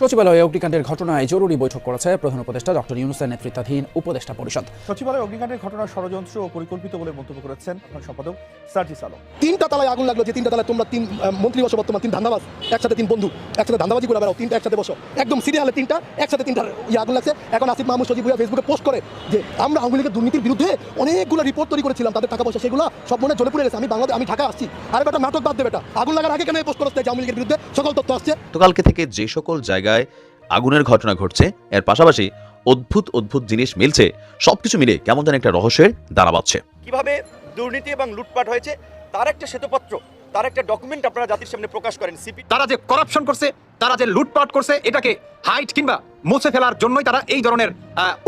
সচিবালয়ে অগ্নিকাণ্ডের ঘটনায় জরুরি বৈঠক করেছে প্রধান উপদেষ্টা ডক্টর ইউনুসের নেতৃত্বাধীন উপদেষ্টা পরিষদ। সচিবালয়ে অগ্নিকাণ্ডের ঘটনা ষড়যন্ত্র ও পরিকল্পিত বলে মন্তব্য করেছেন সম্পাদক সার্জিস আলম। তিনটা তালায় আগুন লাগল যে তিনটা তালায় তোমরা তিন মন্ত্রী বসো বর্তমান তিন ধান্দাবাজ একসাথে তিন বন্ধু একসাথে ধান্দাবাজি করে বেড়াও তিনটা একসাথে বসো। একদম সিরিয়ালে তিনটা একসাথে তিনটা ইয়ে আগুন লাগছে। এখন আসিফ মাহমুদ সজিব ভুইয়া ফেসবুকে পোস্ট করে যে আমরা আওয়ামী লীগের দুর্নীতির বিরুদ্ধে অনেকগুলো রিপোর্ট তৈরি করেছিলাম তাদের টাকা পয়সা সেগুলো সব মনে জ্বলে পড়ে গেছে। আমি বাংলাদেশ আমি ঢাকা আসছি। আর বেটা নাটক বাদ দেবে এটা আগুন লাগার আগে কেন পোস্ট করতে আওয়ামী লীগের বিরুদ্ধে সকল তথ্য আসছে? তো কালকে থেকে যে সকল জায়গায় আগুনের ঘটনা ঘটছে এর পাশাপাশি অদ্ভুত অদ্ভুত জিনিস মিলছে সবকিছু মিলে কেমন যেন একটা রহস্যের দাঁড়া বাঁধছে। কীভাবে দুর্নীতি এবং লুটপাট হয়েছে তার একটা শ্বেতপত্র, তার একটা ডকুমেন্ট আপনারা জাতির সামনে প্রকাশ করেন সিপি তারা যে করাপশন করছে তারা যে লুটপাট করছে, এটাকে হাইট কিংবা মুছে ফেলার জন্যই তারা এই ধরনের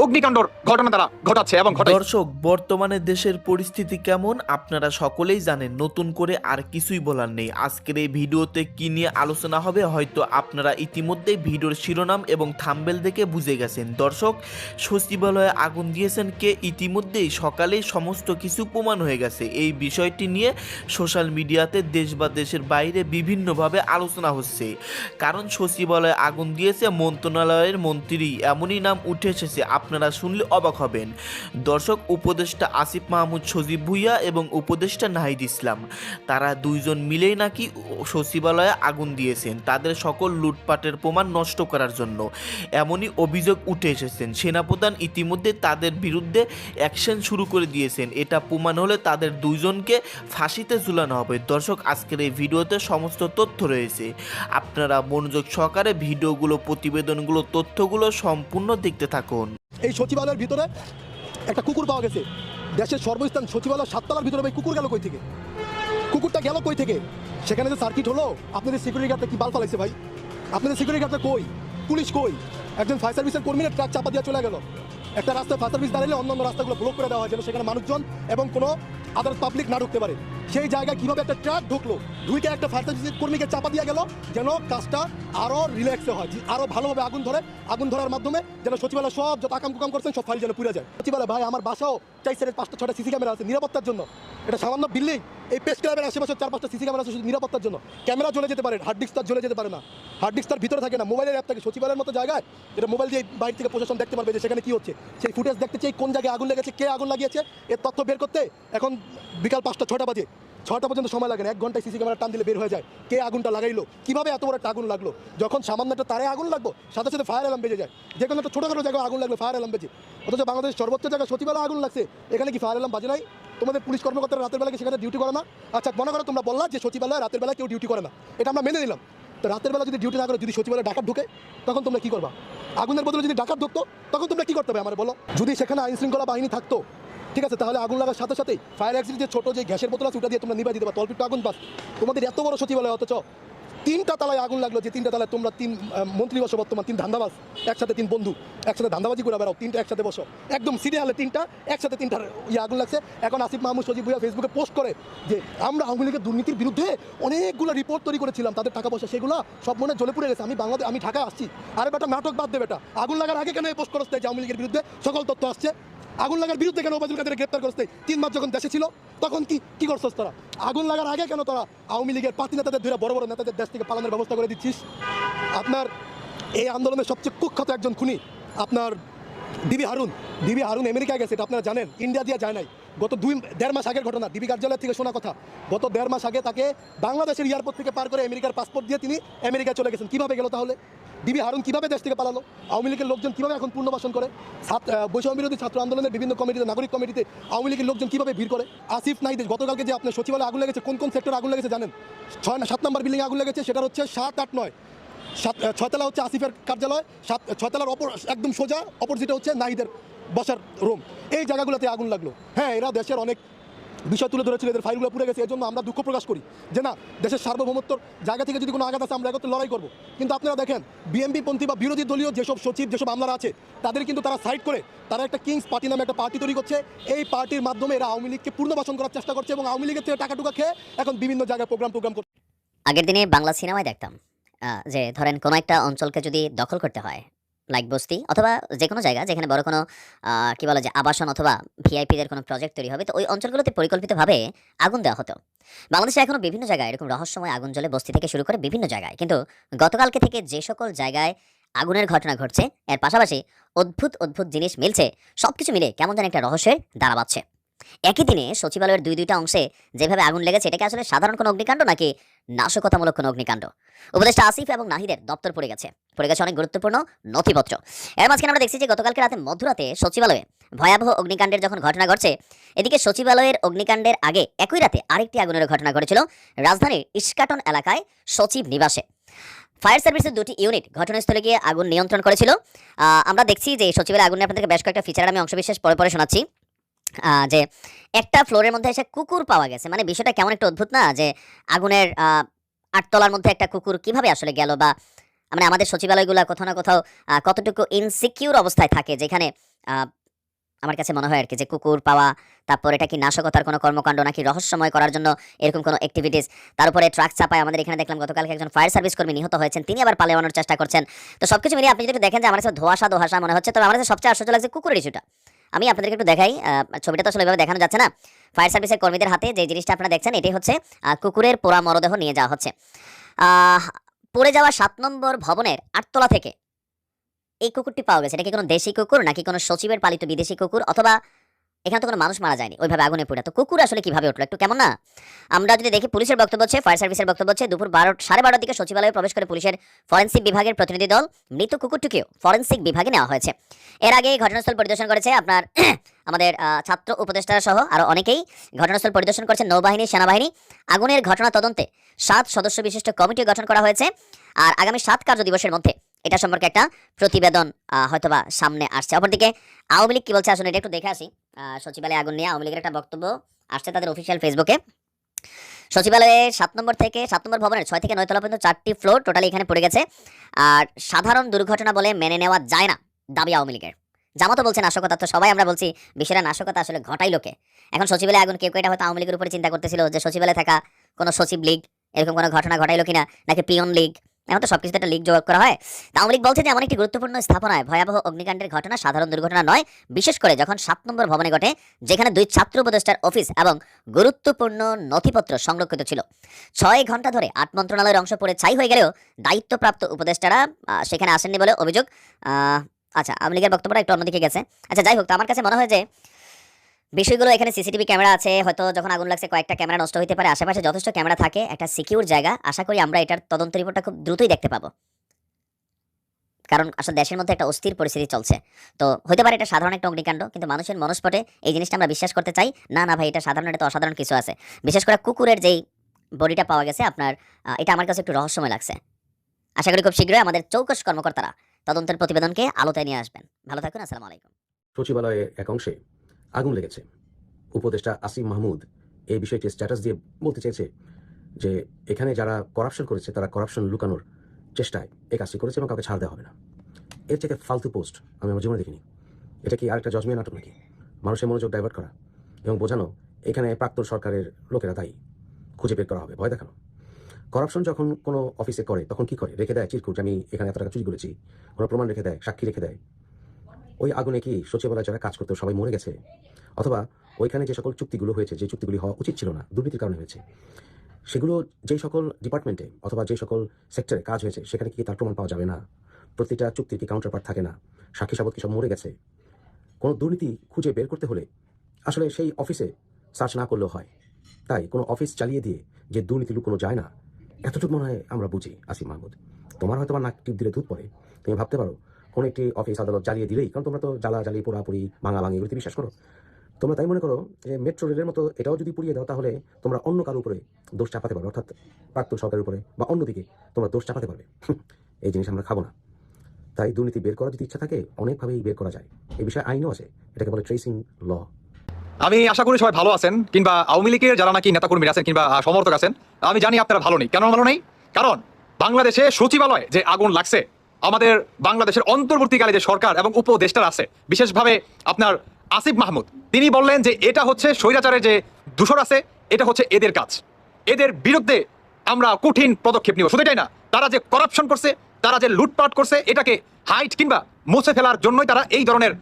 অগ্নিকাণ্ডর ঘটনা তারা ঘটাচ্ছে এবং দর্শক, বর্তমানে দেশের পরিস্থিতি কেমন? আপনারা সকলেই জানেন, নতুন করে আর কিছুই বলার নেই। আজকের এই ভিডিওতে কি নিয়ে আলোচনা হবে, হয়তো আপনারা ইতিমধ্যেই ভিডিওর শিরোনাম এবং থাম্বেল দেখে বুঝে গেছেন। দর্শক, সচিবালয়ে আগুন দিয়েছেন কে? ইতিমধ্যেই সকালেই সমস্ত কিছু প্রমাণ হয়ে গেছে। এই বিষয়টি নিয়ে সোশ্যাল মিডিয়াতে দেশ বা দেশের বাইরে বিভিন্নভাবে আলোচনা হচ্ছে। কারণ সচিবালয়ে আগুন দিয়েছে মন্ত্রণালয়ের মন্ত্রী। এমনই নাম উঠে এসেছে, আপনারা শুনলে অবাক হবেন। দর্শক, উপদেষ্টা আসিফ মাহমুদ সজীব ভুইয়া এবং উপদেষ্টা নাহিদ ইসলাম, তারা দুইজন মিলেই নাকি সচিবালয়ে আগুন দিয়েছেন, তাদের সকল লুটপাটের প্রমাণ নষ্ট করার জন্য। এমনই অভিযোগ উঠে এসেছেন, সেনাপ্রধান ইতিমধ্যে তাদের বিরুদ্ধে অ্যাকশন শুরু করে দিয়েছেন, এটা প্রমাণ হলে তাদের দুইজনকে ফাঁসিতে ঝুলানো হবে। দর্শক, আজকের এই ভিডিওতে সমস্ত তথ্য রয়েছে, আপনারা মনোযোগ সহকারে ভিডিওগুলো, প্রতিবেদনগুলো, তথ্যগুলো সম্পূর্ণ দেখতে থাকুন। এই সচিবালয়ের ভিতরে একটা কুকুর পাওয়া গেছে। দেশের সর্বস্থান সচিবালয় সাততলার ভিতরে ভাই কুকুর গেল কই থেকে কুকুরটা গেল কই থেকে সেখানে যে সার্কিট হলো, আপনাদের সিকিউরিটি গার্ডটা কি বাল ফালাইছে ভাই? আপনাদের সিকিউরিটি গার্ডটা কই? পুলিশ কই? একজন ফায়ার সার্ভিসের কর্মীরা ট্রাক চাপা দিয়ে চলে গেল। একটা রাস্তায় ফায়ার সার্ভিস দাঁড়ালে অন্যান্য রাস্তাগুলো ব্লক করে দেওয়া হয় যেন সেখানে মানুষজন এবং কোনো আদার্স পাবলিক না ঢুকতে পারে। সেই জায়গায় কীভাবে একটা ট্রাক ঢুকলো? ঢুকে একটা ফায়ার সার্ভিসের কর্মীকে চাপা দিয়ে গেল যেন কাজটা আরও রিল্যাক্সে হয় যে আরও ভালোভাবে আগুন ধরে, আগুন ধরার মাধ্যমে যেন সচিবালয় সব যত আকাম কুকাম করছেন সব ফাইল যেন পুড়ে যায়। সচিবালয়, ভাই, আমার বাসাও চাই সাইডের পাঁচটা ছটা সিসি ক্যামেরা আছে নিরাপত্তার জন্য। এটা সামান্য বিল্ডিং এই প্রেস ক্লাবের আশেপাশে চার পাঁচটা সিসি ক্যামেরা আছে শুধু নিরাপত্তার জন্য। ক্যামেরা জ্বলে যেতে পারে হার্ড ডিস্ক জ্বলে যেতে পারে না। হার্ড ডিস্ক তার ভিতরে থাকে না মোবাইলের অ্যাপ থাকে। সচিবালয়ের মতো জায়গায় এটা মোবাইল দিয়ে বাইরে থেকে প্রশাসন দেখতে পারবে যে সেখানে কি হচ্ছে। সেই ফুটেজ দেখতে চাই কোন জায়গায় আগুন লেগেছে, কে আগুন লাগিয়েছে, এর তথ্য বের করতে এখন বিকাল পাঁচটা, ছটা বাজে। ছটা পর্যন্ত সময় লাগে না, এক ঘন্টায় সিসি ক্যামেরা টান দিলে বের হয়ে যায়। কে আগুনটা লাগাইলো? কীভাবে এত বড় আগুন লাগল? যখন সামান্য একটা তারে আগুন লাগল সাথে সাথে ফায়ার অ্যালার্ম বেজে যায়। যে কোনো একটা ছোটোখাটো জায়গায় আগুন লাগল ফায়ার অ্যালার্ম বেজে। অথচ বাংলাদেশের সর্বোচ্চ জায়গায় সচিবালয় আগুন লাগছে। এখানে কি ফায়ার অ্যালার্ম বাজে নাই? তোমাদের পুলিশ কর্মকর্তারা রাতের বেলা সেখানে ডিউটি করে না? আচ্ছা মনে করো তোমরা বললা যে সচিবালয় রাতের বেলা কেউ ডিউটি করে না। এটা আমরা মেনে নিলাম। তো রাতের বেলা যদি ডিউটি না করে, যদি সচিবালয় ডাকাত ঢুকে, তখন তোমরা কি করবা? আগুনের বদলে যদি ডাকাত ঢুকতো, তখন তোমরা কি করতে হবে? আমার বলো। যদি সেখানে আইন শৃঙ্খলা বাহিনী থাকতো ঠিক আছে, তাহলে আগুন লাগার সাথে সাথে ফায়ার অ্যাক্সিডেন্ট যে ছোটো যে গ্যাসের বোতল আছে, ওটা দিয়ে তোমরা নিবাই দিতে পারো। তল্পিট আগুন পাস তোমাদের এত বড় সচিবালয়, অথচ তিনটা তালায় আগুন লাগল যে তিনটা তালায় তোমরা তিন মন্ত্রী বসো, বর্তমান তিন ধান্দাবাজ, একসাথে তিন বন্ধু, একসাথে ধান্দাবাজি করে বেড়াও, তিনটা একসাথে বসো। একদম সিরিয়ালে তিনটা, একসাথে তিনটার ইয়ে আগুন লাগছে। এখন আসিফ মাহমুদ সজিব ভুইয়া ফেসবুকে পোস্ট করে যে, আমরা আওয়ামী লীগের দুর্নীতির বিরুদ্ধে অনেকগুলো রিপোর্ট তৈরি করেছিলাম, তাদের টাকা পয়সা, সেগুলো সব মনে জ্বলে পড়ে গেছে। আমি বাংলাদেশ আমি ঢাকা আসছি। আরে বেটা, নাটক বাদ দেবে বেটা। আগুন লাগার আগে কেন এই পোস্ট করতে আওয়ামী লীগের বিরুদ্ধে সকল তথ্য আসছে? আগুন লাগার বিরুদ্ধে কেন ওবায়দুল কাদের গ্রেপ্তার করতে তিন মাস যখন দেশে ছিল, তখন কি কি করছস তারা? আগুন লাগার আগে কেন তারা আওয়ামী লীগের পাতি নেতাদের ধরে বড় বড় নেতাদের দেশ থেকে পালানোর ব্যবস্থা করে দিচ্ছিস? আপনার এই আন্দোলনের সবচেয়ে কুখ্যাত একজন খুনি, আপনার ডিবি হারুন। ডিবি হারুন আমেরিকায় গেছে, এটা আপনারা জানেন। ইন্ডিয়া দিয়ে যায় নাই। গত দুই, দেড় মাস আগের ঘটনা, ডিবি কার্যালয় থেকে শোনা কথা। গত দেড় মাস আগে তাকে বাংলাদেশের এয়ারপোর্ট থেকে পার করে আমেরিকার পাসপোর্ট দিয়ে তিনি আমেরিকায় চলে গেছেন। কীভাবে গেল তাহলে? ডিবি হারুন কীভাবে দেশ থেকে পালালো? আওয়ামী লীগের লোকজন কীভাবে এখন পুনর্বাসন করে? বৈষম্য বিরোধী ছাত্র আন্দোলনের বিভিন্ন কমিটিতে, নাগরিক কমিটিতে আওয়ামী লীগের লোকজন কীভাবে ভিড় করে? আসিফ নাইদ গতকালকে যে আপনার সচিবালয়ে আগুন লেগেছে, কোন কোন সেক্টর আগুন লেগেছে জানেন? ছয় না, সাত নম্বর বিল্ডিং আগুন লেগেছে সেটা হচ্ছে সাত, আট, নয়। সাত ছয়তলা হচ্ছে আসিফের কার্যালয়, সাত ছয়তলার অপর, একদম সোজা, অপোজিটে হচ্ছে নাহিদের বসার রুম এই জায়গাগুলোতে আগুন লাগল। হ্যাঁ এরা দেশের অনেক বিষয় তুলে ধরেছিল, এদের ফাইলগুলো পুড়ে গেছে, এজন্য আমরা দুঃখ প্রকাশ করি। যে না, দেশের সার্বভৌমত্বর জায়গা থেকে যদি কোনো আঘাত আছে আমরা একত্রে লড়াই করব। কিন্তু আপনারা দেখেন বিএমপি পন্থী বা বিরোধী দলীয় যেসব সচিব, যেসব আমলারা আছে, তাদের কিন্তু তারা সাইড করে, তারা একটা কিংস পার্টি নামে একটা পার্টি তৈরি করছে। এই পার্টির মাধ্যমে এরা আওয়ামী লীগকে পুনর্বাসন করার চেষ্টা করছে এবং আওয়ামী লীগের থেকে টাকা টুকা খেয়ে এখন বিভিন্ন জায়গায় প্রোগ্রাম প্রোগ্রাম করছে। আগের দিনে বাংলা সিনেমায় দেখতাম যে ধরেন কোনো একটা অঞ্চলকে যদি দখল করতে হয় লাইক বস্তি অথবা যে কোনো জায়গা যেখানে বড় কোনো কি বলা যায় আবাসন অথবা ভিআইপিদের কোনো প্রজেক্ট তৈরি হবে, তো ওই অঞ্চলগুলোতে পরিকল্পিতভাবে আগুন দেওয়া হতো। বাংলাদেশে এখনও বিভিন্ন জায়গায় এরকম রহস্যময় আগুন জ্বলে বস্তি থেকে শুরু করে বিভিন্ন জায়গায়, কিন্তু গতকালকে থেকে যে সকল জায়গায় আগুনের ঘটনা ঘটছে, এর পাশাপাশি অদ্ভুত অদ্ভুত জিনিস মিলছে, সবকিছু মিলে কেমন যেন একটা রহস্যের দাঁড়াবাচ্ছে। একই দিনে সচিবালয়ের দুই দুইটা অংশে যেভাবে আগুন লেগেছে, এটাকে আসলে সাধারণ কোনো অগ্নিকাণ্ড নাকি নাশকতামূলক কোনো অগ্নিকাণ্ড? উপদেষ্টা আসিফ এবং নাহিদের দপ্তর পড়ে গেছে। পড়ে গেছে অনেক গুরুত্বপূর্ণ নথিপত্র। এর মাঝখানে আমরা দেখছি যে গতকালকে রাতে মধ্যরাতে সচিবালয়ে ভয়াবহ অগ্নিকাণ্ডের যখন ঘটনা ঘটছে, এদিকে সচিবালয়ের অগ্নিকাণ্ডের আগে একই রাতে আরেকটি আগুনের ঘটনা ঘটেছিল রাজধানীর ইস্কাটন এলাকায় সচিব নিবাসে। ফায়ার সার্ভিসের দুটি ইউনিট ঘটনাস্থলে গিয়ে আগুন নিয়ন্ত্রণ করেছিল। আমরা দেখছি যে সচিবালয় আগুনে আপনাদেরকে বেশ কয়েকটা ফিচার আমি অংশবিশেষ পরে পরে শোনাচ্ছি। যে একটা ফ্লোরের মধ্যে এসে কুকুর পাওয়া গেছে। মানে বিষয়টা কেমন একটা অদ্ভুত না? যে আগুনের আটতলার মধ্যে একটা কুকুর কীভাবে আসলে গেল বা মানে আমাদের সচিবালয়গুলো কোথাও না কোথাও কতটুকু ইনসিকিউর অবস্থায় থাকে, যেখানে আমার কাছে মনে হয় আর কি যে কুকুর পাওয়া, তারপর এটা কি নাশকতার কোনো কর্মকাণ্ড নাকি রহস্যময় করার জন্য এরকম কোনো অ্যাক্টিভিটিস তারপরে ট্রাক চাপায় আমাদের এখানে দেখলাম গতকালকে একজন ফায়ার সার্ভিস কর্মী নিহত হয়েছেন, তিনি আবার পালানোর চেষ্টা করছেন। তো সবকিছু মিলিয়ে আপনি যদি দেখেন যে আমার কাছে ধোয়াশা দোহাশা মনে হচ্ছে, তবে আমার কাছে সবচেয়ে আশ্চর্য লাগছে কুকুরের ইস্যুটা আমি আপনাদেরকে একটু দেখাই ছবিটা তো আসলে এভাবে দেখানো যাচ্ছে না। ফায়ার সার্ভিসের কর্মীদের হাতে যে জিনিসটা আপনারা দেখছেন এটি হচ্ছে কুকুরের পোড়া মরদেহ নিয়ে যাওয়া হচ্ছে। পড়ে যাওয়া সাত নম্বর ভবনের আটতলা থেকে এই কুকুরটি পাওয়া গেছে। এটা কি কোনো দেশি কুকুর নাকি কোনো সচিবের পালিত বিদেশি কুকুর? অথবা এখানে তো কোনো মানুষ মারা যায়নি। ওইভাবে আগুনে পড়ে। তো কুকুর আসলে কীভাবে উঠল? একটু কেমন না? আমরা যদি দেখি, পুলিশের বক্তব্য হচ্ছে ফায়ার সার্ভিসের বক্তব্য হচ্ছে, দুপুর বারো, সাড়ে বারোর দিকে সচিবালয়ে প্রবেশ করে পুলিশের ফরেন্সিক বিভাগের প্রতিনিধি দল মৃত কুকুরটিকেও ফরেন্সিক বিভাগে নেওয়া হয়েছে। এর আগে ঘটনাস্থল পরিদর্শন করেছে আপনার আমাদের ছাত্র উপদেষ্টারা সহ আরও অনেকেই। ঘটনাস্থল পরিদর্শন করেছে নৌবাহিনী, সেনাবাহিনী। আগুনের ঘটনা তদন্তে সাত সদস্য বিশিষ্ট কমিটি গঠন করা হয়েছে। আর আগামী সাত কার্য দিবসের মধ্যে এটা সম্পর্কে একটা প্রতিবেদন হয়তোবা সামনে আসছে। অপরদিকে আওয়ামী লীগ কি বলছে? আসলে এটা একটু দেখে আসি। সচিবালয়ে আগুন নিয়ে আওয়ামী লীগের একটা বক্তব্য আসছে তাদের অফিসিয়াল ফেসবুকে সচিবালয়ে সাত নম্বর থেকে সাত নম্বর ভবনের ছয় থেকে নয় তলা পর্যন্ত চারটি ফ্লোর টোটালি এখানে পড়ে গেছে। আর সাধারণ দুর্ঘটনা বলে মেনে নেওয়া যায় না দাবি আওয়ামী লীগের। জামাতো বলছে নাশকতা তো সবাই আমরা বলছি বিষয়টা নাশকতা আসলে ঘটাই লোকে। এখন সচিবালয়ে আগুন কেউ কেউ হয়তো আওয়ামী লীগের উপরে চিন্তা করতেছিল যে সচিবালয়ে থাকা কোনো সচিব লীগ, এরকম কোনো ঘটনা ঘটাইলো কিনা, নাকি পিয়ন লীগ এখন তো সবকিছুতে একটা লীগ যোগ করা হয়। তা আওয়ামী লীগ বলছে যে, এমন একটি গুরুত্বপূর্ণ স্থাপনায় ভয়াবহ অগ্নিকাণ্ডের ঘটনা সাধারণ দুর্ঘটনা নয়, বিশেষ করে যখন সাত নম্বর ভবনে ঘটে, যেখানে দুই ছাত্র উপদেষ্টার অফিস এবং গুরুত্বপূর্ণ নথিপত্র সংরক্ষিত ছিল। ছয় ঘণ্টা ধরে আট মন্ত্রণালয়ের অংশ পড়ে ছাই হয়ে গেলেও দায়িত্বপ্রাপ্ত উপদেষ্টারা সেখানে আসেননি বলে অভিযোগ। আচ্ছা আওয়ামী বক্তব্যটা একটু অন্যদিকে গেছে। আচ্ছা যাই হোক, তো আমার কাছে মনে হয় যে বিষয়গুলো এখানে সিসিটিভি ক্যামেরা আছে, হয়তো যখন আগুন লাগছে কয়েকটা ক্যামেরা নষ্ট হতে পারে, আশেপাশে যথেষ্ট ক্যামেরা থাকে, একটা সিকিউর জায়গা। আশা করি আমরা এটার তদন্ত রিপোর্টটা খুব দ্রুতই দেখতে পাবো। কারণ আসলে দেশের মধ্যে একটা অস্থির পরিস্থিতি চলছে। তো হতে পারে এটা সাধারণ একটা অগ্নিকাণ্ড, কিন্তু মানুষের মনস্পটে এই জিনিসটা আমরা বিশ্বাস করতে চাই, না না ভাই, এটা সাধারণ, এটা অসাধারণ কিছু আছে। বিশেষ করে কুকুরের যেই বডিটা পাওয়া গেছে আপনার এটা আমার কাছে একটু রহস্যময় লাগছে। আশা করি খুব শীঘ্রই আমাদের চৌকস কর্মকর্তারা তদন্তের প্রতিবেদনকে আলোতায় নিয়ে আসবেন। ভালো থাকুন, আসসালামু আলাইকুম। সচিবালয়ে এক অংশে আগুন লেগেছে। উপদেষ্টা আসিম মাহমুদ এই বিষয়টি স্ট্যাটাস দিয়ে বলতে চেয়েছে যে, এখানে যারা করাপশন করেছে, তারা করাপশন লুকানোর চেষ্টায় এই কাজটি করেছে এবং কাউকে ছাড় দেওয়া হবে না। এর থেকে ফালতু পোস্ট আমি আমার জীবনে দেখিনি। এটা কি আরেকটা জজমিয়া নাটক নাকি? মানুষের মনোযোগ ডাইভার্ট করা এবং বোঝানো এখানে প্রাক্তন সরকারের লোকেরা দায়ী। খুঁজে বের করা হবে, ভয় দেখানো। করাপশন যখন কোনো অফিসে করে, তখন কি করে? রেখে দেয় চিরকুট আমি এখানে এত টাকা চুরি করেছি। কোনো প্রমাণ রেখে দেয়, সাক্ষী রেখে দেয়। ওই আগুনে কি সচিবালয় যারা কাজ করতো সবাই মরে গেছে? অথবা ওইখানে যে সকল চুক্তিগুলো হয়েছে, যে চুক্তিগুলি হওয়া উচিত ছিল না, দুর্নীতির কারণে হয়েছে, সেগুলো যেই সকল ডিপার্টমেন্টে অথবা যে সকল সেক্টরে কাজ হয়েছে, সেখানে কি তার প্রমাণ পাওয়া যাবে না? প্রতিটা চুক্তির কি কাউন্টার পার্ট থাকে না? সাক্ষী সাবত কি সব মরে গেছে? কোনো দুর্নীতি খুঁজে বের করতে হলে আসলে সেই অফিসে সার্চ না করলেও হয়। তাই কোনো অফিস চালিয়ে দিয়ে যে দুর্নীতি লুকোনো যায় না, এতটুকু মনে হয় আমরা বুঝি আসিম মাহমুদ। তোমার হয়তো বা নাক টিপ দিলে দুধ পড়ে। তুমি ভাবতে পারো কোন একটি অফিস আদালত জ্বালিয়ে দিলেই, কারণ তোমরা তো জ্বালা জ্বালিয়ে পোড়াপুরি ভাঙা ভাঙি এগুলোতে বিশ্বাস করো। তোমরা তাই মনে করো যে মেট্রো রেলের মতো এটাও যদি পুড়িয়ে দাও তাহলে তোমরা অন্য কারোর উপরে দোষ চাপাতে পারবে, অর্থাৎ প্রাক্তন সরকারের উপরে বা অন্যদিকে তোমরা দোষ চাপাতে পারবে। এই জিনিস আমরা খাব না। তাই দুর্নীতি বের করার যদি ইচ্ছা থাকে, অনেকভাবেই বের করা যায়। এই বিষয়ে আইনও আছে, এটাকে বলে ট্রেসিং ল আমি আশা করি সবাই ভালো আছেন, কিংবা আওয়ামী লীগের যারা নাকি নেতাকর্মী আছেন, কিংবা সমর্থক আছেন, আমি জানি আপনারা ভালো নেই। কেন ভালো নেই? কারণ বাংলাদেশে সচিবালয় যে আগুন লাগছে আমাদের বাংলাদেশের অন্তর্বর্তীকালে যে সরকার এবং উপদেষ্টারা আছে, বিশেষভাবে আপনার আসিফ মাহমুদ, তিনি বললেন যে এটা হচ্ছে স্বৈরাচারের যে দূষর আছে, এটা হচ্ছে এদের কাজ। এদের বিরুদ্ধে আমরা কঠিন পদক্ষেপ নিব। শুধু এটাই না, তারা যে করাপশন করছে, তারা যে লুটপাট করছে, এটাকে হাইট কিংবা মুছে ফেলার জন্যই তারা এই ধরনের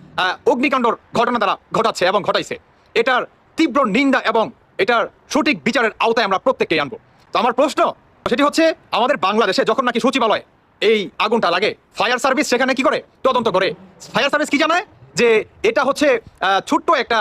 অগ্নিকাণ্ডর ঘটনা তারা ঘটাচ্ছে এবং ঘটাইছে। এটার তীব্র নিন্দা এবং এটার সঠিক বিচারের আওতায় আমরা প্রত্যেককেই আনব। তো আমার প্রশ্ন, সেটি হচ্ছে আমাদের বাংলাদেশে যখন নাকি সচিবালয় এই আগুনটা লাগে। ফায়ার সার্ভিস সেখানে কি করে? তদন্ত করে। ফায়ার সার্ভিস কি জানায়? যে এটা হচ্ছে ছোট্ট একটা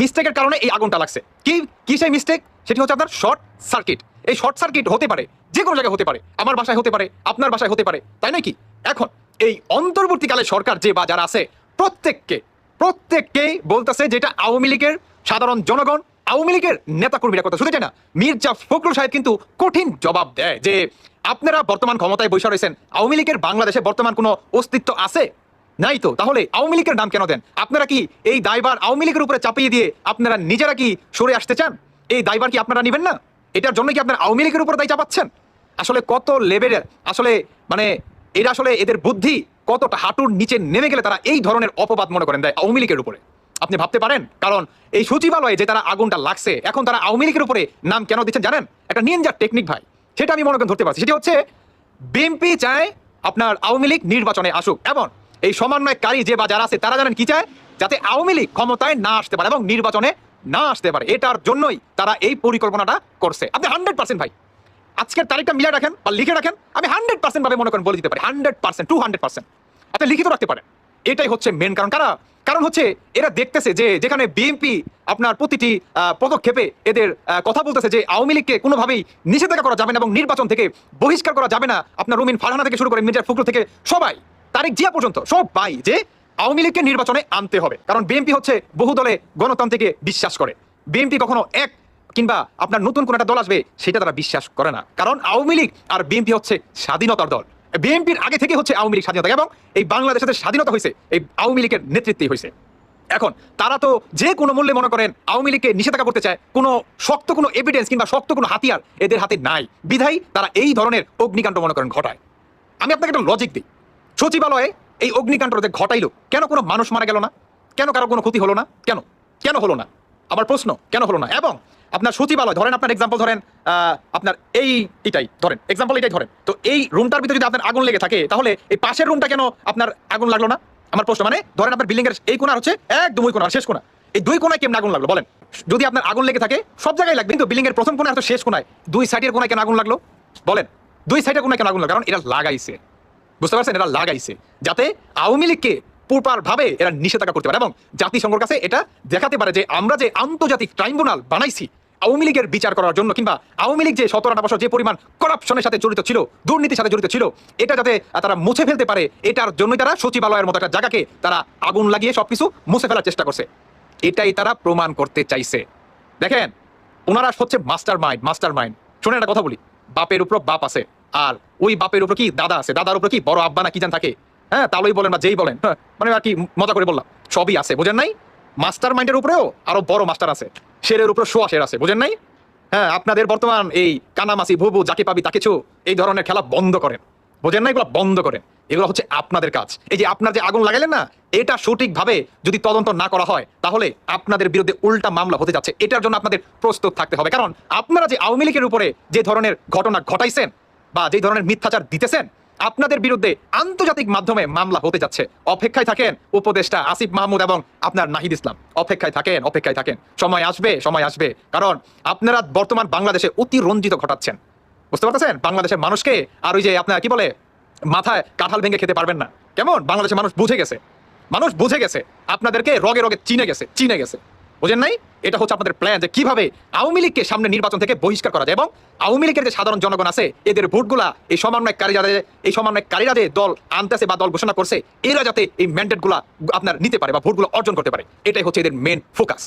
মিস্টেকের কারণে এই আগুনটা লাগছে। কি কি সেই মিস্টেক সেটি হচ্ছে আপনার শর্ট সার্কিট এই শর্ট সার্কিট হতে পারে যে কোনো জায়গায় হতে পারে, আমার বাসায় হতে পারে, আপনার বাসায় হতে পারে, তাই নয় কি? এখন, এই অন্তর্বর্তীকালে সরকার যে বা যারা আছে, প্রত্যেককে, প্রত্যেককেই বলতেছে যেটা আওয়ামী লীগের সাধারণ জনগণ, আওয়ামী লীগের নেতাকর্মীরা কথা শুনেছে না, মির্জা ফখরুল সাহেব কিন্তু কঠিন জবাব দেয় যে আপনারা বর্তমান ক্ষমতায় বসে রয়েছেন, আওয়ামী লীগের বাংলাদেশে বর্তমান কোনো অস্তিত্ব আছে? নাই তো। তাহলে আওয়ামী লীগের নাম কেন দেন? আপনারা কি এই দায়বার আওয়ামী লীগের উপরে চাপিয়ে দিয়ে আপনারা নিজেরা কি সরে আসতে চান? এই দায়বার কি আপনারা নেবেন না? এটার জন্য কি আপনারা আওয়ামী লীগের উপরে দায় চাপাচ্ছেন? আসলে কত লেভেলের, আসলে মানে এরা আসলে এদের বুদ্ধি কতটা হাঁটুর নিচে নেমে গেলে তারা এই ধরনের অপবাদ মনে করেন দেয় আওয়ামী লীগের উপরে? আপনি ভাবতে পারেন, কারণ এই সচিবালয়ে যে তারা আগুনটা লাগছে, এখন তারা আওয়ামী লীগের উপরে নাম কেন দিচ্ছেন জানেন? একটা নিনজার টেকনিক ভাই। সেটা আমি মনে করেন ধরতে পারছি। সেটি হচ্ছে বিএনপি চায় আপনার আওয়ামী লীগ নির্বাচনে আসুক। এবং এই সমন্বয়কারী যে বা যারা আছে, তারা জানেন কি চায়? যাতে আওয়ামী লীগ ক্ষমতায় না আসতে পারে এবং নির্বাচনে না আসতে পারে। এটার জন্যই তারা এই পরিকল্পনাটা করছে। আপনি হান্ড্রেড পার্সেন্ট ভাই। আজকের তারিখটা মিলে রাখেন বা লিখে রাখেন, আমি হান্ড্রেড পার্সেন্ট ভাবে মনে করেন বলে দিতে পারি। Hundred percent to hundred percent আপনি লিখিত রাখতে পারেন। এটাই হচ্ছে মেন কারণ। কারা? কারণ হচ্ছে এরা দেখতেছে যে যেখানে বিএনপি আপনার প্রতিটি পদক্ষেপে এদের কথা বলতেছে যে আওয়ামী লীগকে কোনোভাবেই নিষেধাজ্ঞা করা যাবে না এবং নির্বাচন থেকে বহিষ্কার করা যাবে না। আপনার রুমিন ফারহানা থেকে শুরু করে মির্জা ফখরুল থেকে সবাই তারিখ জিয়া পর্যন্ত সবাই যে আওয়ামী লীগকে নির্বাচনে আনতে হবে। কারণ বিএনপি হচ্ছে বহু দলে গণতন্ত্রকে বিশ্বাস করে। বিএনপি কখনো এক কিংবা আপনার নতুন কোন একটা দল আসবে, সেটা তারা বিশ্বাস করে না। কারণ আওয়ামী লীগ আর বিএনপি হচ্ছে স্বাধীনতার দল। বিএনপির আগে থেকে হচ্ছে আওয়ামী লীগ স্বাধীনতা এবং এই বাংলাদেশের স্বাধীনতা হয়েছে, এই আওয়ামী লীগের নেতৃত্বেই হয়েছে। এখন তারা তো যে কোনো মূল্যে মনে করেন আওয়ামী লীগকে নিষেধাজ্ঞা করতে চায়, কোনো শক্ত কোনো এভিডেন্স কিংবা শক্ত কোনো হাতিয়ার এদের হাতে নাই। বিধায় তারা এই ধরনের অগ্নিকাণ্ড মনে করেন ঘটায়। আমি আপনাকে একটা লজিক দিই। সচিবালয়ে এই অগ্নিকাণ্ড যে ঘটাইলো, কেন কোনো মানুষ মারা গেল না? কেন কারও কোনো ক্ষতি হলো না? কেন? কেন হলো না? আবার প্রশ্ন, কেন হলো না? এবং আপনার সচিবালয়, ধরেন আপনার এক্সাম্পল ধরেন আপনার এই এটাই ধরেন এক্সাম্পল এটাই ধরেন। তো এই রুমটার ভিতরে যদি আপনার আগুন লেগে থাকে, তাহলে এই পাশের রুমটা কেন আপনার আগুন লাগল না? আমার প্রশ্ন মানে ধরেন আপনার বিল্ডিং এর এই কোণা হচ্ছে একদম ওই কোণা শেষ কোণা। এই দুই কোণায় কেমন আগুন লাগল, বলেন? যদি আপনার আগুন লেগে থাকে, সব জায়গায় লাগবে, কিন্তু বিল্ডিং এর প্রথম কোণায় হয়তো শেষ কোণায়, দুই সাইডের কোণায় কেন আগুন লাগল? বলেন, দুই সাইডের কোণায় কেন আগুন লাগল? কারণ এটা লাগাইছে। বুঝতে পারছেন? এরা লাগাইছে। যাতে আওয়ামী লীগকে ভাবে এরা নিষেধাজ্ঞা করতে পারে, এবং জাতিসংঘের কাছে এটা দেখাতে পারে যে আমরা যে আন্তর্জাতিক ট্রাইব্যুনাল বানাইছি আওয়ামী লীগের বিচার করার জন্য কিংবা আওয়ামী লীগ যে সতেরোটা বছর যে পরিমাণ করাপশনের সাথে জড়িত ছিল দুর্নীতির সাথে জড়িত ছিল এটা যাতে তারা মুছে ফেলতে পারে এটার জন্যই তারা সচিবালয়ের মতো একটা জায়গাকে তারা আগুন লাগিয়ে সবকিছু মুছে ফেলার চেষ্টা করছে। এটাই তারা প্রমাণ করতে চাইছে। দেখেন ওনারা হচ্ছে মাস্টার মাইন্ড মাস্টার মাইন্ড শোনেন একটা কথা বলি বাপের উপর বাপ আছে আর ওই বাপের উপর কি দাদা আছে দাদার উপর কি বড় আব্বা না কি জান থাকে? হ্যাঁ তালই বলেন বা যেই বলেন হ্যাঁ, মানে আর কি মজা করে বললাম সবই আছে বোঝেন নাই? মাস্টার মাইন্ডের উপরেও আরও বড় মাস্টার আছে। শেরের উপর শোয়া শের আছে, বুঝেন নাই? হ্যাঁ আপনাদের বর্তমান এই কানামাসি ভুবু যাকে পাবি তাকে ছো, এই ধরনের খেলা বন্ধ করেন। বোঝেন না এগুলো বন্ধ করেন? এগুলো হচ্ছে আপনাদের কাজ। এই যে আপনার যে আগুন লাগালেন না, এটা সঠিকভাবে যদি তদন্ত না করা হয়, তাহলে আপনাদের বিরুদ্ধে উল্টা মামলা হতে যাচ্ছে। এটার জন্য আপনাদের প্রস্তুত থাকতে হবে। কারণ আপনারা যে আওয়ামী লীগের উপরে যে ধরনের ঘটনা ঘটাইছেন বা যে ধরনের মিথ্যাচার দিতেছেন আপনাদের বিরুদ্ধে আন্তর্জাতিক মাধ্যমে মামলা হতে যাচ্ছে। অপেক্ষায় থাকেন উপদেষ্টা আসিফ মাহমুদ এবং আপনার নাহিদ ইসলাম। অপেক্ষায় থাকেন অপেক্ষায় থাকেন। সময় আসবে সময় আসবে। কারণ আপনারা বর্তমান বাংলাদেশে অতিরঞ্জিত ঘটাচ্ছেন। বুঝতে পারতেছেন? বাংলাদেশের মানুষকে আর ওই যে আপনার কি বলে, মাথায় কাঁঠাল ভেঙে খেতে পারবেন না। কেমন? বাংলাদেশের মানুষ বুঝে গেছে। মানুষ বুঝে গেছে। আপনাদেরকে রগে রগে চিনে গেছে চিনে গেছে। বুঝেন নাই? এটা হচ্ছে আপনাদের প্ল্যান যে কীভাবে আওয়ামী লীগকে সামনে নির্বাচন থেকে বহিষ্কার করা যায়। এবং আওয়ামী লীগের যে সাধারণ জনগণ আছে, এদের ভোটগুলা এই সমন্বয়কারীরা এই সমন্বয়কারীরা যে দল আনতেছে বা দল ঘোষণা করছে, এরা যাতে এই ম্যান্ডেটগুলা আপনার নিতে পারে বা ভোটগুলো অর্জন করতে পারে। এটাই হচ্ছে এদের মেন ফোকাস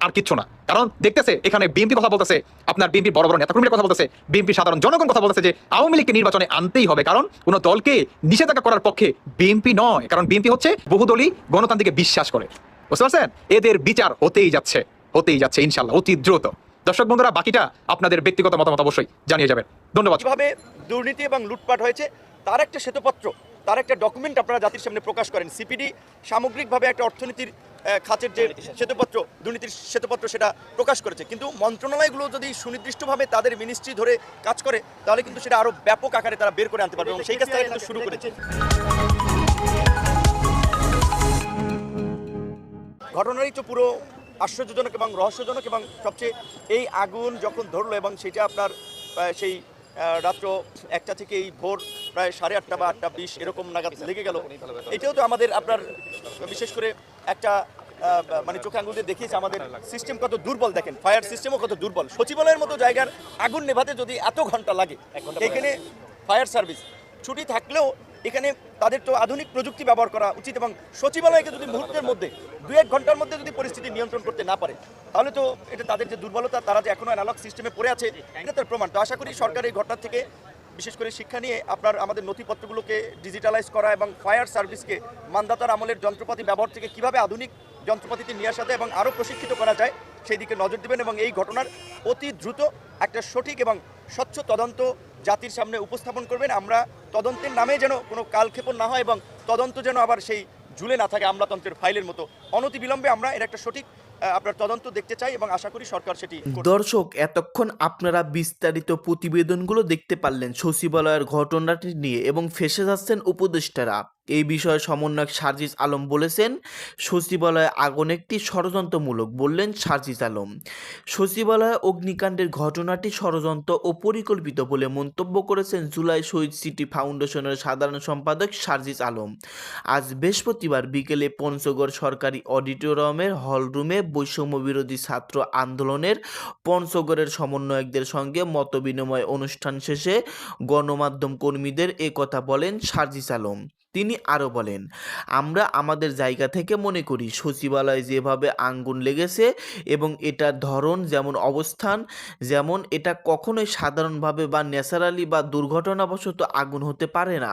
আর কিচ্ছু না। কারণ দেখতেছে, এখানে বিএনপি কথা বলতেছে, আপনার বিএনপি বড় বড় নেতাকর্মীরা কথা বলতেছে বিএনপি সাধারণ জনগণ কথা বলতেছে যে আওয়ামী লীগকে নির্বাচনে আনতেই হবে। কারণ কোন দলকে নিষেধাজ্ঞা করার পক্ষে বিএনপি নয়। কারণ বিএনপি হচ্ছে বহুদলই গণতান্ত্রিকে বিশ্বাস করে। বুঝতে পারছেন এদের বিচার হতেই যাচ্ছে হতেই যাচ্ছে ইনশাল্লাহ অতি দ্রুত। দর্শক বন্ধুরা বাকিটা আপনাদের ব্যক্তিগত মতামত অবশ্যই জানিয়ে যাবেন। ধন্যবাদ। কীভাবে দুর্নীতি এবং লুটপাট হয়েছে তার একটা শ্বেতপত্র তার একটা ডকুমেন্ট আপনারা জাতির সামনে প্রকাশ করেন। সিপিডি সামগ্রিকভাবে একটা অর্থনীতির খাতের যে শ্বেতপত্র দুর্নীতির শ্বেতপত্র সেটা প্রকাশ করেছে। কিন্তু মন্ত্রণালয়গুলো যদি সুনির্দিষ্টভাবে তাদের মিনিস্ট্রি ধরে কাজ করে তাহলে কিন্তু সেটা আরও ব্যাপক আকারে তারা বের করে আনতে পারবে এবং সেই কাজ তারা কিন্তু শুরু করেছে। ঘটনারই তো পুরো আশ্চর্যজনক এবং রহস্যজনক এবং সবচেয়ে এই আগুন যখন ধরলো এবং সেটা আপনার সেই রাত্র একটা থেকে এই ভোর প্রায় সাড়ে আটটা বা আটটা বিশ এরকম নাগাদ লেগে গেল। এটাও তো আমাদের আপনার বিশেষ করে একটা মানে চোখে আঙুল দিয়ে দেখিয়েছে আমাদের সিস্টেম কত দুর্বল দেখেন ফায়ার সিস্টেমও কত দুর্বল। সচিবালয়ের মতো জায়গার আগুন নেভাতে যদি এত ঘণ্টা লাগে এখানে ফায়ার সার্ভিস ছুটি থাকলেও এখানে তাদের তো আধুনিক প্রযুক্তি ব্যবহার করা উচিত এবং সচিবালয়কে যদি মুহূর্তের মধ্যে দু এক ঘণ্টার মধ্যে যদি পরিস্থিতি নিয়ন্ত্রণ করতে না পারে, তাহলে তো এটা তাদের যে দুর্বলতা, তারা যে এখনও অ্যানালগ সিস্টেমে পড়ে আছে, এটা তার প্রমাণ। তো আশা করি সরকার এই ঘটনা থেকে বিশেষ করে শিক্ষা নিয়ে আপনার আমাদের নথিপত্রগুলোকে ডিজিটালাইজ করা এবং ফায়ার সার্ভিসকে মানদাতার আমলের যন্ত্রপাতি ব্যবহার থেকে কীভাবে আধুনিক যন্ত্রপাতিতে নিয়ে আসাতে এবং আরও প্রশিক্ষিত করা যায়, সেই দিকে নজর দেবেন এবং এই ঘটনার অতি দ্রুত একটা সঠিক এবং স্বচ্ছ তদন্ত জাতির সামনে উপস্থাপন করবেন। আমরা তদন্তের নামে যেন কোনো কালক্ষেপণ না হয় এবং তদন্ত যেন আবার সেই ঝুলে না থাকে আমলাতন্ত্রের ফাইলের মতো। অনতিবিলম্বে আমরা এর একটা সঠিক আপনার তদন্ত দেখতে চাই এবং আশা করি সরকার সেটি দর্শক, এতক্ষণ আপনারা বিস্তারিত প্রতিবেদনগুলো দেখতে পারলেন সচিবালয়ের ঘটনাটি নিয়ে এবং ফেসে যাচ্ছেন উপদেষ্টারা। এই বিষয়ে সমন্বয়ক সার্জিস আলম বলেছেন, সচিবালয়ে আগুন একটি ষড়যন্ত্রমূলক বললেন সার্জিস আলম। সচিবালয়ে অগ্নিকাণ্ডের ঘটনাটি ষড়যন্ত্র ও পরিকল্পিত বলে মন্তব্য করেছেন জুলাই শহীদ সিটি ফাউন্ডেশনের সাধারণ সম্পাদক সার্জিস আলম। আজ বৃহস্পতিবার বিকেলে পঞ্চগড় সরকারি অডিটোরিয়ামের হলরুমে বৈষম্য বিরোধী ছাত্র আন্দোলনের পঞ্চগড়ের সমন্বয়কদের সঙ্গে মতবিনিময় অনুষ্ঠান শেষে গণমাধ্যম কর্মীদের এ কথা বলেন সার্জিস আলম। তিনি আরও বলেন, আমরা আমাদের জায়গা থেকে মনে করি সচিবালয় যেভাবে আঙ্গুন লেগেছে এবং এটার ধরন যেমন অবস্থান, যেমন এটা কখনোই সাধারণভাবে বা ন্যাচারালি বা দুর্ঘটনাবশত আগুন হতে পারে না।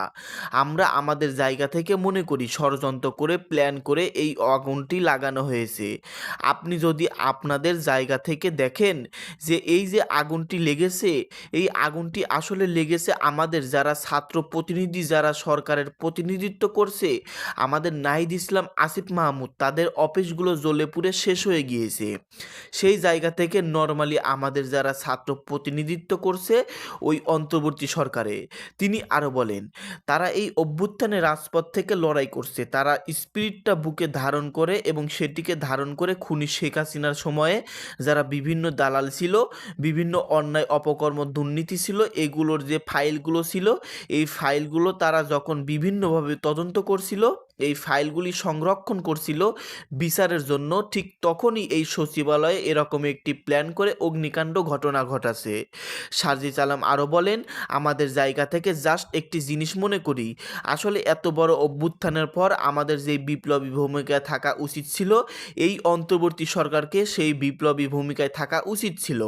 আমরা আমাদের জায়গা থেকে মনে করি ষড়যন্ত্র করে, প্ল্যান করে এই আগুনটি লাগানো হয়েছে। আপনি যদি আপনাদের জায়গা থেকে দেখেন যে এই যে আগুনটি লেগেছে, এই আগুনটি আসলে লেগেছে আমাদের যারা ছাত্র প্রতিনিধি, যারা সরকারের প্রতিনিধিত্ব করছে আমাদের নাহিদ ইসলাম, আসিফ মাহমুদ। তাদের অফিসগুলো জ্বলে শেষ হয়ে গিয়েছে। সেই জায়গা থেকে নর্মালি আমাদের যারা ছাত্র প্রতিনিধিত্ব করছে ওই অন্তর্বর্তী সরকারে। তিনি আরও বলেন, তারা এই অভ্যুত্থানে রাজপথ থেকে লড়াই করছে। তারা স্পিরিটটা বুকে ধারণ করে এবং সেটিকে ধারণ করে খুনি শেখ হাসিনার সময়ে যারা বিভিন্ন দালাল ছিল, বিভিন্ন অন্যায় অপকর্ম দুর্নীতি ছিল, এগুলোর যে ফাইলগুলো ছিল, এই ফাইলগুলো তারা যখন বিভিন্নভাবে তদন্ত করছিল। এই ফাইলগুলি সংরক্ষণ করছিল বিচারের জন্য। ঠিক তখনই এই সচিবালয়ে এরকম একটি প্ল্যান করে অগ্নিকাণ্ড ঘটনা ঘটাছে। সার্জিস আলম আরও বলেন, আমাদের জায়গা থেকে জাস্ট একটি জিনিস মনে করি। আসলে এত বড় অভ্যুত্থানের পর আমাদের যে বিপ্লবী ভূমিকায় থাকা উচিত ছিল, এই অন্তর্বর্তী সরকারকে সেই বিপ্লবী ভূমিকায় থাকা উচিত ছিল।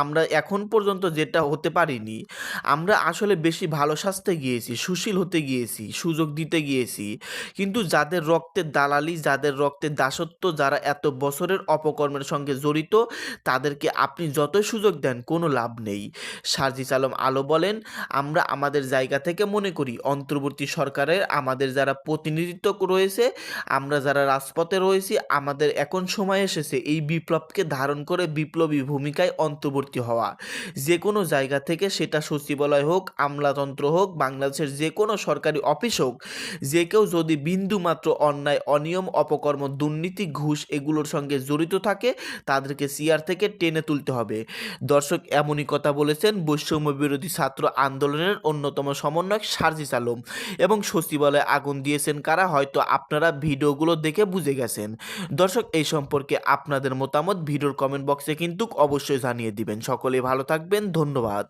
আমরা এখন পর্যন্ত যেটা হতে পারিনি। আমরা আসলে বেশি ভালো সাজতে গিয়েছি, সুশীল হতে গিয়েছি, সুযোগ দিতে গিয়েছি। কিন্তু যাদের রক্তের দালালি, যাদের রক্তের দাসত্ব, যারা এত বছরের অপকর্মের সঙ্গে জড়িত, তাদেরকে আপনি যতই সুযোগ দেন, কোনো লাভ নেই। সার্জিস আলম আলো বলেন, আমরা আমাদের জায়গা থেকে মনে করি, অন্তর্বর্তী সরকারের, আমাদের যারা প্রতিনিধিত্ব রয়েছে, আমরা যারা রাজপথে রয়েছি, আমাদের এখন সময় এসেছে এই বিপ্লবকে ধারণ করে বিপ্লবী ভূমিকায় অন্তর্বর্তী হওয়া। যে কোনো জায়গা থেকে সেটা সচিবালয় হোক, আমলাতন্ত্র হোক, বাংলাদেশের যে কোনো সরকারি অফিস হোক, যে কেউ যদি বিন্দুমাত্র অন্যায়, অনিয়ম, অপকর্ম, দুর্নীতি, ঘুষ এগুলোর সঙ্গে জড়িত থাকে, তাদেরকে সিআর থেকে টেনে তুলতে হবে। দর্শক, এমনই কথা বলেছেন বৈষম্য বিরোধী ছাত্র আন্দোলনের অন্যতম সমন্বয়ক সার্জিস আলম এবং সচিবালয়ে আগুন দিয়েছেন কারা হয়তো আপনারা ভিডিওগুলো দেখে বুঝে গেছেন। দর্শক, এই সম্পর্কে আপনাদের মতামত ভিডিওর কমেন্ট বক্সে কিন্তু অবশ্যই জানিয়ে দিবেন। সকলে ভালো থাকবেন, ধন্যবাদ।